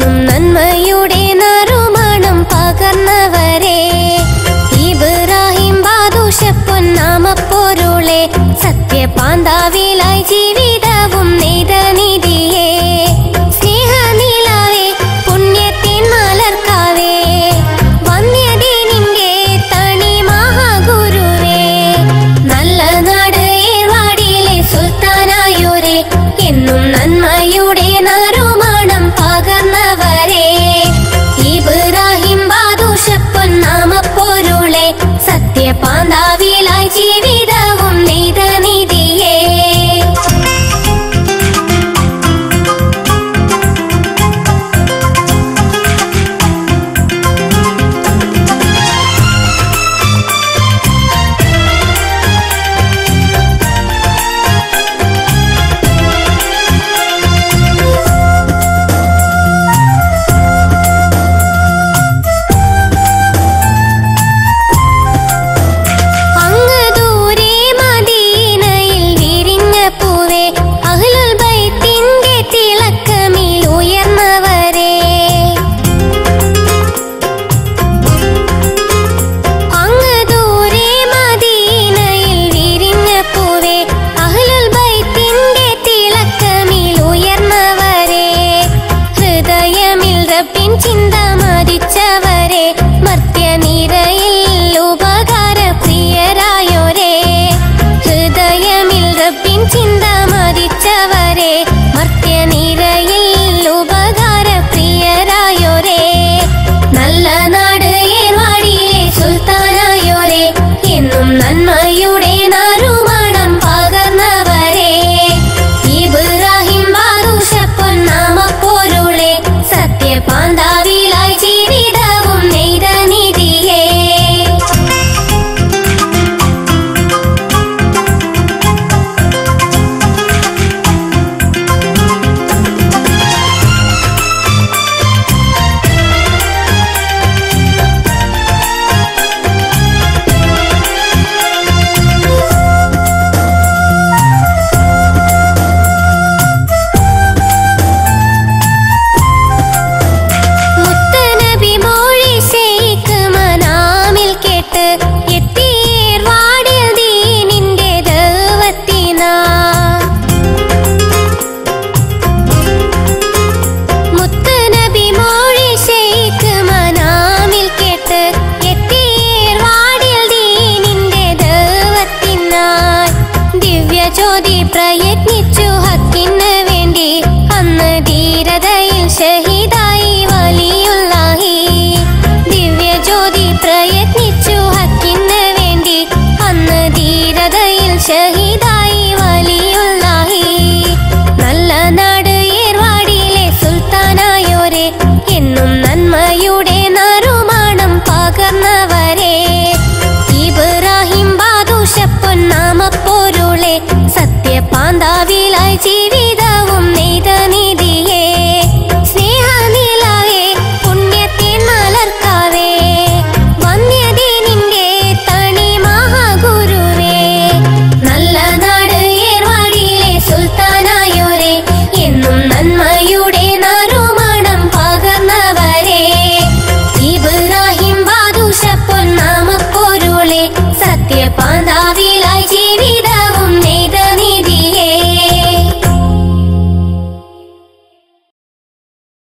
എന്നും നന്മയുടെ നറുമണം പകർന്നവരെ. ഇബ്രാഹിം ബാദുഷപ്പൊന്നാമപ്പൊരുളെ സത്യപാന്താവിലായി ജീവിതവും നെയ്തനിധിയെ സ്നേഹനിലാവേ പുണ്യത്തിൻ തണി നന്മയുടെ നാരോ पांदा பின் சிந்தம் എന്നും നന്മയുടെ നറുമാണം പകർന്നവരെ. ഇബ്രാഹിം ബാദുഷപ്പൊന്നാമപ്പൊരുളെ സത്യപാന്താവിലായി ജീവി पाना